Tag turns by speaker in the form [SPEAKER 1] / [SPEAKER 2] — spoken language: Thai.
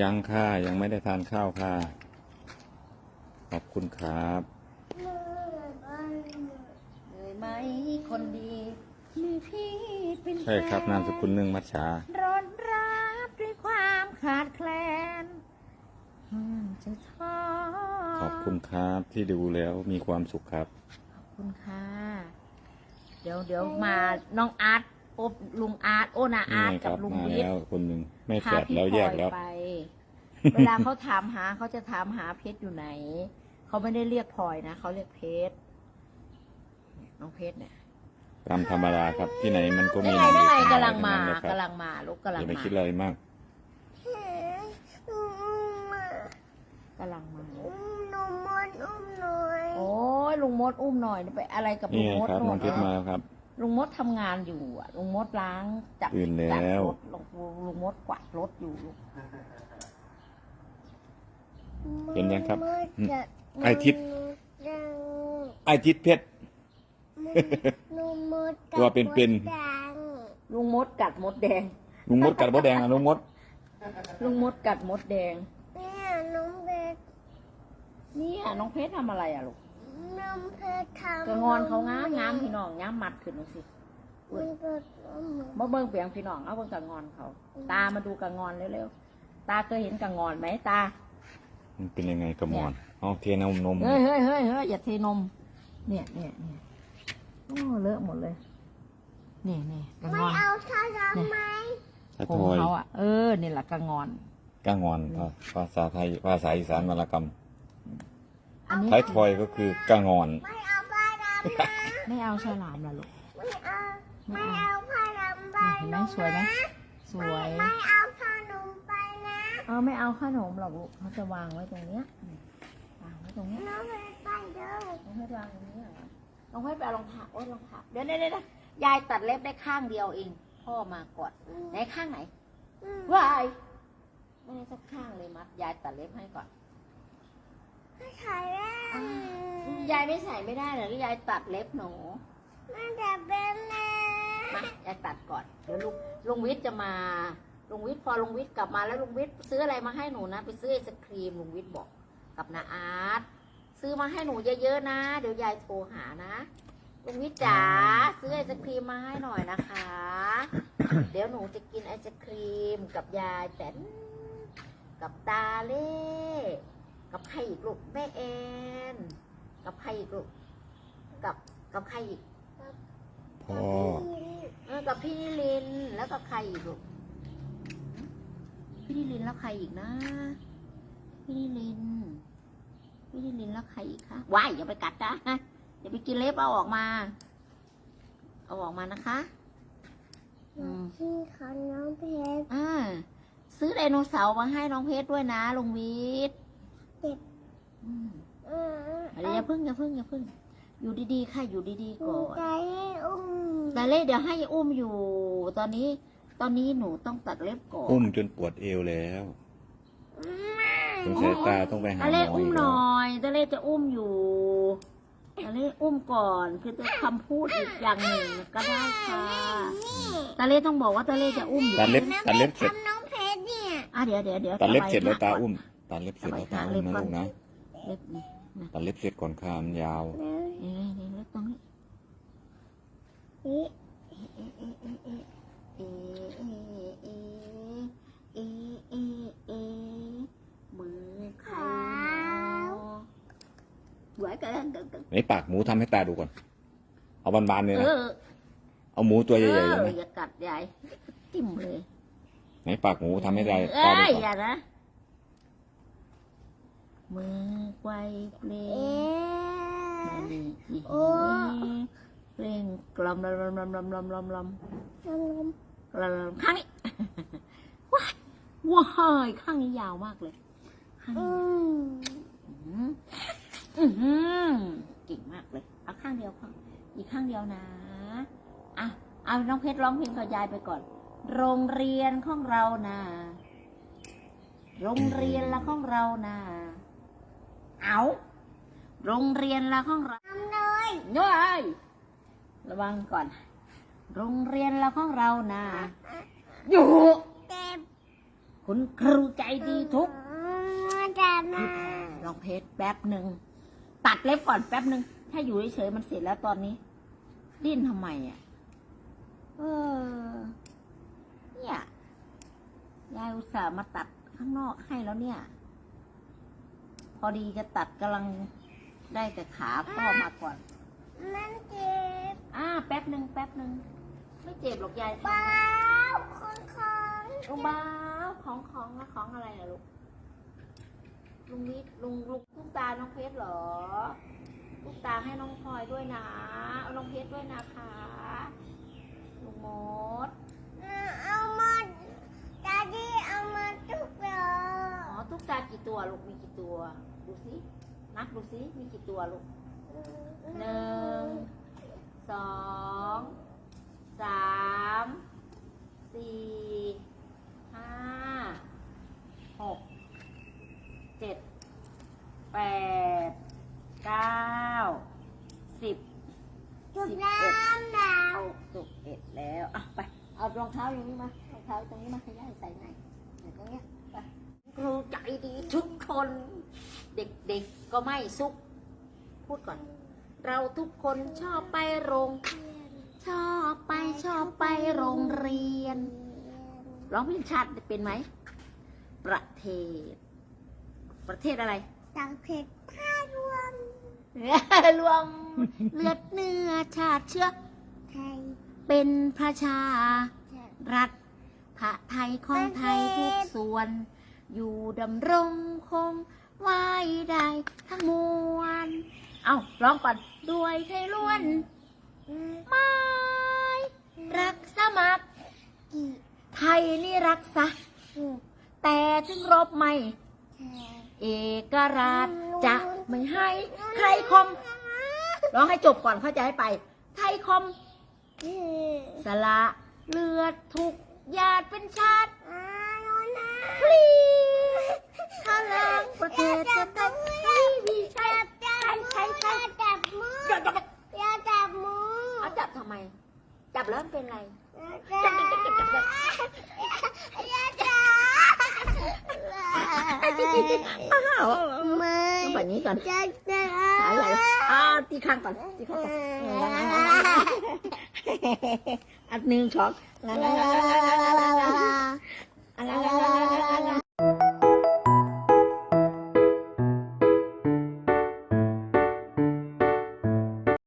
[SPEAKER 1] ยังค่ะยังไม่ได้ทานข้าวค่ะ ขอบคุณครับ
[SPEAKER 2] เลยไหมคนดีมีพี่เป็น
[SPEAKER 1] ใช่ครับนามสกุลหนึ่งมัชชา
[SPEAKER 2] ร้อนรับด้วยความขาดแคลนอืมจะท้อ
[SPEAKER 1] ขอบคุณครับที่ดูแล้วมีความสุขครับ
[SPEAKER 2] ขอบคุณค่ะ เดี๋ยวเดี๋ยวมาน้องอาร์ต อบลุงอาร์ตโอนาอาร์ต
[SPEAKER 1] นี่ค
[SPEAKER 2] กับ
[SPEAKER 1] รับ
[SPEAKER 2] ลุง
[SPEAKER 1] มา
[SPEAKER 2] วิท
[SPEAKER 1] แล้
[SPEAKER 2] ย์
[SPEAKER 1] วคนหนึ่งไม่แฝ
[SPEAKER 2] พา
[SPEAKER 1] ด
[SPEAKER 2] พี่
[SPEAKER 1] แล้ว
[SPEAKER 2] พล
[SPEAKER 1] แย
[SPEAKER 2] อกย
[SPEAKER 1] แล้ว
[SPEAKER 2] ไปเวลาเขาถามหาเขาจะถามหาเพชรอยู่ไหน เขาไม่ได้เรียกพลอยนะเขาเรียกเพชรน้องเพชรเนี่ย
[SPEAKER 1] ตามธรรมดาครับที่ไหนมันก็มี
[SPEAKER 2] นั่นไงนั่นไง
[SPEAKER 1] เด็
[SPEAKER 2] กำลังมา
[SPEAKER 1] ทั้นั้นแหละครับ
[SPEAKER 2] กำลังมาลูกกำลัง
[SPEAKER 1] อย่าไป
[SPEAKER 2] มา
[SPEAKER 1] คิดอะไรมาก
[SPEAKER 2] กำลังมา
[SPEAKER 3] อุ้มหนูมดอุ้มหน่อย
[SPEAKER 2] โอ้ยลุงมดอุ้มหน่อยไปอะไรกับลุ
[SPEAKER 1] นี่
[SPEAKER 2] ง
[SPEAKER 1] ไง
[SPEAKER 2] มด
[SPEAKER 1] ครับ
[SPEAKER 2] นู่
[SPEAKER 1] น้อง
[SPEAKER 2] น
[SPEAKER 1] เพชรมาแล้วครับ
[SPEAKER 2] ลุงมดทำงานอยู่อะลุงมดล้างจับ
[SPEAKER 1] ตื่นแล้ว
[SPEAKER 2] จัดรถลุงลุงมดกวาดรถอยู่ลูก
[SPEAKER 1] เห็นยังครับ
[SPEAKER 3] มดจะ
[SPEAKER 1] ไอ้ทิพย์
[SPEAKER 3] ยัง
[SPEAKER 1] ไอทิศเพชร
[SPEAKER 3] หนูมด
[SPEAKER 1] ตัวเป็นๆ
[SPEAKER 3] มดดัง
[SPEAKER 2] ลุงมดกัดมดแดง
[SPEAKER 1] ลุงมดกัดมดแดงอะลุงมด
[SPEAKER 2] ลุงมดกัดมดแดง
[SPEAKER 3] เนี่ยน้องเพชร
[SPEAKER 2] เนี่ยน้องเพชรทำอะไรอะลูก
[SPEAKER 3] น้องเพชรทำ
[SPEAKER 2] กระงอนเขางามงามพี่น้องงามมัดขึ้นดูสิ
[SPEAKER 3] มันเปิดน้ำมือ
[SPEAKER 2] มาเบิ่งเปียงพี่น้องเอาเบิ่งกระงอนเขา ตามาดูกระงอนเร็วๆตาเคยเห็นกระงอนไหมตา
[SPEAKER 1] มันเป็นยังไงกระมอนเอาเทนมนม
[SPEAKER 2] เฮ้ยเฮ้ยเฮ้ยเฮ้ยอย่าเทนม เนี่ยเนี่ยเนี่ยโอ้เลอะหมดเลยนี่นี่กระ
[SPEAKER 3] ไม่
[SPEAKER 2] งอน
[SPEAKER 3] เอาชาดำไหม
[SPEAKER 1] ถ้า
[SPEAKER 2] ผ
[SPEAKER 1] ท
[SPEAKER 2] ม
[SPEAKER 1] อย
[SPEAKER 2] เขาอะเออนี่แหละกระงอน
[SPEAKER 1] กางอนภาษาไทยภาษาอีสานวรรณกรรม
[SPEAKER 2] อันนี้
[SPEAKER 1] ท้ายทอยก็คือกางอน
[SPEAKER 3] ไม่เอาผ้าดำนะ
[SPEAKER 2] ไม่เอาฉลามละลูก
[SPEAKER 3] ไม่เอา
[SPEAKER 2] ไม่
[SPEAKER 3] ไม่
[SPEAKER 2] เอา
[SPEAKER 3] เอาผ้าดำไป
[SPEAKER 2] เนี่ยเห็นไหมสวยไหมสวย
[SPEAKER 3] ไม่เอาขนมไปนะ
[SPEAKER 2] เออไม่เอาขนมหรอกลูกเขาจะวางไว้ตรงเนี้ยนี่วางไว้ตรงเนี้ย
[SPEAKER 3] น้องเพชรไปเด้อ
[SPEAKER 2] น้องให้วางตรงนี้เหรอน้องให้ไปเอารองเท้าโอ้ยรองเท้าเดี๋ยวเดี๋ยวเดี๋ยวยายตัดเล็บได้ข้างเดียวเอง พ่อมาก่อนไหนข้างไหน
[SPEAKER 3] อืม
[SPEAKER 2] วายไม่ได้สักข้างเลยมัดยายตัดเล็บให้ก่อน
[SPEAKER 3] ไม่ถ่ายแล้ว
[SPEAKER 2] ยายไม่ใส่ไม่ได้เหรอยายตัดเล็บหนู
[SPEAKER 3] มันจะเป็นนะ
[SPEAKER 2] มายายตัดก่อนเดี๋ยวลุงลุงวิทย์จะมาลุงวิทย์พอลุงวิทย์กลับมาแล้วลุงวิทย์ซื้ออะไรมาให้หนูนะ ไปซื้อไอศครีมลุงวิทย์บอกกับนาอาร์ตซื้อมาให้หนูเยอะๆนะ เดี๋ยวยายโทรหานะลุงวิทย์จ๋าซื้อไอศครีมมาให้หน่อยนะคะ เดี๋ยวหนูจะกินไอศครีมกับยายแตนกับตาเล่ กับใครอีกลูกแม่แอนกับใครอีกลูกกับกับใครอีก
[SPEAKER 1] พ่อ
[SPEAKER 2] เออกับพี่นิลินทร์แล้วกับใครอีกลูกพี่นิลินทร์แล้วใครอีกนะ พี่นิลินทร์พี่นิลินทร์แล้วใครอีกคะว้ายอย่าไปกัดนะอย่าไปกินเล็บเอาออกมา เอาออกมานะคะอืม
[SPEAKER 3] ที่เขาน้องเพชร
[SPEAKER 2] อ่าซื้อไดโนเสาร์มาให้น้องเพชรด้วยนะลุงวิทย์
[SPEAKER 3] เจ็บ
[SPEAKER 2] อืม
[SPEAKER 3] เออ
[SPEAKER 2] เดี๋ยวอย่าพึ่งอย่าพึ่งอย่าพึ่ง อยู่ดีๆค่ะอยู่ดีๆก่อน
[SPEAKER 3] ใจอุ้ม
[SPEAKER 2] แต่เล่เดี๋ยวให้อุ้มอยู่ ตอนนี้ ตอนนี้หนูต้องตัดเล็บก่อน
[SPEAKER 1] อุ้มจนปวดเอวแล้วสงสัยตาต้องไปหา
[SPEAKER 2] ตา
[SPEAKER 1] หม
[SPEAKER 2] เล่
[SPEAKER 1] อ
[SPEAKER 2] อุ้
[SPEAKER 1] อี
[SPEAKER 2] ม
[SPEAKER 1] ก
[SPEAKER 2] ห
[SPEAKER 1] แล้ว
[SPEAKER 2] น่อยตาเล่จะอุ้มอยู่ตาเล่อุ้มก่อนคือจะคำพูดอีกอย่างหนึ่งก็ได้ค่ะตาเล่ต้องบอกว่าตาเล่จะอุ้มอยู่
[SPEAKER 1] ตัดเล็บตัดเล็บเสร็จ
[SPEAKER 3] ทำน้องเพชรเนี่ย
[SPEAKER 2] อะเดี๋ยวเดี๋ยวเดี๋ยว
[SPEAKER 1] ตัดเล็บเสร็จ
[SPEAKER 2] ส
[SPEAKER 1] แล้ว
[SPEAKER 2] บย
[SPEAKER 1] ตา
[SPEAKER 2] ก่น
[SPEAKER 1] อุ้มตัดเล็บเสร็จแล้วตาอุ้มนะลูกนะ
[SPEAKER 2] เล็บนี่ะ
[SPEAKER 1] ตัดเล็บเสร็จก่อนค่ะมันยาว
[SPEAKER 2] เนไหมเห็นเล็บตรงนี้มือขาหวยกัน
[SPEAKER 1] ไหนปากหมูทำให้ตาดูก่อน เอาบานๆเนี่ยนะเอาหมูตัวใหญ่ๆ
[SPEAKER 2] เล
[SPEAKER 1] ยนะ
[SPEAKER 2] อย่ากัดยายจิ้มเลย
[SPEAKER 1] ไหนปากหมูทำให้
[SPEAKER 2] ตา
[SPEAKER 1] ตาดูก่
[SPEAKER 2] อ
[SPEAKER 1] น อ
[SPEAKER 2] ย่านะ มือไกวเปล
[SPEAKER 3] เอ๊
[SPEAKER 2] งะนี่อี
[SPEAKER 3] โอ้
[SPEAKER 2] เพลงกลอมลำลำลำลำลำลำลำ
[SPEAKER 3] น้ำนม
[SPEAKER 2] ลำลำข้างนี้ ว้ายว้ายข้างนี้ยาวมากเลยข้าง
[SPEAKER 3] อื
[SPEAKER 2] นี้
[SPEAKER 3] ม
[SPEAKER 2] อื้อหืออื้อหือเก่งมากเลยเอาข้างเดียวพออีกข้างเดียวนะอะเอาน้องเพชรร้องเพลงกับยายไปก่อน โรงเรียนของเรานะโรงเรียนละของเรานะ เอาโรงเรียนละของเรา
[SPEAKER 3] ทำเลย
[SPEAKER 2] เน้ยระวังก่อน โรงเรียนละของเรานะอยู่
[SPEAKER 3] เจ็บ
[SPEAKER 2] คุณครูใจดีทุก
[SPEAKER 3] จะมา
[SPEAKER 2] ลองเพจแป๊บหนึ่งตัดเล็บก่อนแป๊บหนึ่งถ้าอยู่เฉยๆมันเสร็จแล้วตอนนี้ ดิ้นทำไมอะเออเนี่ยยายอุตส่าห์มาตัดข้างนอกให้แล้วเนี่ยพ อดีจะตัดกำลังได้แต่ขาพ่อมาก่อน
[SPEAKER 3] มันเจ็บ
[SPEAKER 2] อ่าแป๊บหนึ่งแป๊บหนึ่งไม่เจ็บหรอกยาย
[SPEAKER 3] เปล่าคนของ
[SPEAKER 2] ลุงบ้าวของของนะของอะไรนะลูกลุงนิดลุงลุงลูกตาน้องเพชรเหรอลูกตาให้น้องพลอยด้วยนะเอาน้องเพชรด้วยนะคะลุงมด
[SPEAKER 3] เอามาดาดีเอามาทุกเล
[SPEAKER 2] อ๋อตุ๊กตากี่ตัวลูกมีกี่ตัว ดูสินับดูสิมีกี่ตัวลูกหนึ่งสองสามสี่ห้าหกเจ็ดแปดเก้าสิบ
[SPEAKER 3] ทุก
[SPEAKER 2] สิบ
[SPEAKER 3] น้
[SPEAKER 2] เอ็ดำ
[SPEAKER 3] แล้ว
[SPEAKER 2] สิบเอ็ดแล้วอะไป เอารองเท้าอย่างนี้มารองเท้าตรงนี้มาให้ย่าใส่ไหนใส่ตรงเนี้ยไป ครูใจดีทุกคน เด็กๆก็ไม่ซุก พูดก่อน เราทุกคนชอบไปโรง ชอบไปชอบไปโรงเรียน ร้องเพลงชาติเป็นไหม ประเทศ ประเทศอะไร
[SPEAKER 3] จากเพชรผ้ารวม
[SPEAKER 2] รวมเลือดเนื้อชาติเชื้อ
[SPEAKER 3] ไทย
[SPEAKER 2] เป็นพระชา
[SPEAKER 3] จะ
[SPEAKER 2] รัฐพระไทยของไทยทุกส่วน อยู่ดำรงคงไว้ได้ทั้งมวล เอาร้องก่อนด้วยไทยล้วนไม้รักสมัคร
[SPEAKER 3] กี่
[SPEAKER 2] ไทยนี่รักษา
[SPEAKER 3] กี่
[SPEAKER 2] แต่ถึงรบไม่
[SPEAKER 3] แทน
[SPEAKER 2] เอกราชจะไม่ให้ใครคม ร้องให้จบก่อนเขาจะให้ไป ไทยคม
[SPEAKER 3] กี่
[SPEAKER 2] สละเลือดทุกหยาดเป็นชาติ
[SPEAKER 3] อ้าวนะ
[SPEAKER 2] พลีพ ประเทศจะต้องให้มีใช่
[SPEAKER 3] จับ
[SPEAKER 2] ใช่ใช่ใช่
[SPEAKER 3] จับมือ
[SPEAKER 2] อย่าจับ
[SPEAKER 3] อย่าจับมือ
[SPEAKER 2] เอาจับทำไม จับแล้วมันเป็นไร
[SPEAKER 3] จับจับจับจับจับอย่าจับ
[SPEAKER 2] อ้าว
[SPEAKER 3] ไม่
[SPEAKER 2] องแบบนี้ก่อน
[SPEAKER 3] จะจะ
[SPEAKER 2] หายไหลอ้าวตีข้างก่อนตีข้างก่อนอันหนึ่งช็อก
[SPEAKER 3] ลาลาลาลาลาลา
[SPEAKER 2] อะไร